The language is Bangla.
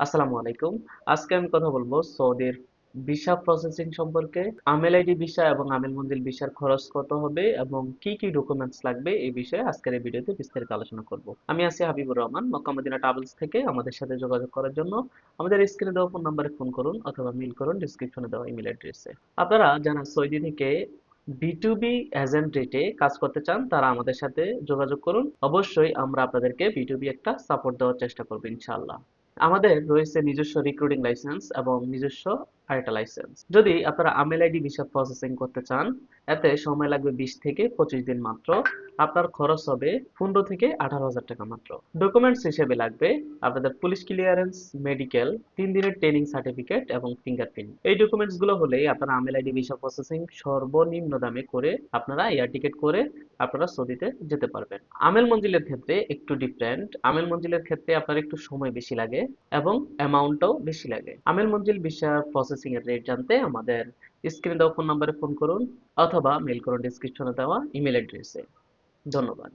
আসসালামু আলাইকুম। আজকে আমি কথা বলব সৌদির ভিসা প্রসেসিং সম্পর্কে। আমেল আইডি ভিসা এবং আমেল মঞ্জিল ভিসার খরচ কত হবে এবং কি কি ডকুমেন্টস লাগবে এই বিষয়ে আজকের এই ভিডিওতে বিস্তারিত আলোচনা করব। আমি আছি হাবিবুর রহমান, মক্কা মদিনা ট্রাভেলস থেকে আমাদের সাথে যোগাযোগ করার জন্য। আমাদের স্ক্রিনে দেওয়া ফোন নাম্বারে ফোন করুন অথবা মেইল করুন ডিসক্রিপশনে দেওয়া ইমেল অ্যাড্রেসে আপনারা যারা সৌদি থেকে বিটুবি এজেন্ট রেটে কাজ করতে চান, তারা আমাদের সাথে যোগাযোগ করুন। অবশ্যই আমরা আপনাদেরকে বিটুবি একটা সাপোর্ট দেওয়ার চেষ্টা করব, ইনশাআল্লাহ। আমাদের রয়েছে নিজস্ব রিক্রুটিং লাইসেন্স এবং নিজস্ব আরেকটা লাইসেন্স যদি আপনারা আমেল আইডি ভিসা প্রসেসিং করতে চান, এতে সময় লাগবে বিশ থেকে পঁচিশ দিন মাত্র। আপনার খরচ হবে পনেরো থেকে আঠারো হাজার টাকা মাত্র। ডকুমেন্টস হিসেবে লাগবে আপনাদের পুলিশ ক্লিয়ারেন্স মেডিকেল তিন দিনের ট্রেনিং সার্টিফিকেট এবং ফিঙ্গারপ্রিন্ট এই ডকুমেন্টসগুলো হলেই আপনারা আমেল আইডি ভিসা প্রসেসিং সর্বনিম্ন দামে করে আপনারা এয়ার টিকিট করে আপনারা সৌদিতে যেতে পারবেন। আমেল মঞ্জিলের ক্ষেত্রে একটু ডিফারেন্ট আমেল মঞ্জিলের ক্ষেত্রে আপনার একটু সময় বেশি লাগে এবং অ্যামাউন্টটাও বেশি লাগে। আমেল মঞ্জিল ভিসা প্রসেসিং এর রেট জানতে আমাদের স্ক্রিনে দেওয়া ফোন নাম্বারে ফোন করুন অথবা মেল করুন ডিসক্রিপশনে দেওয়া ইমেল অ্যাড্রেসে ধন্যবাদ।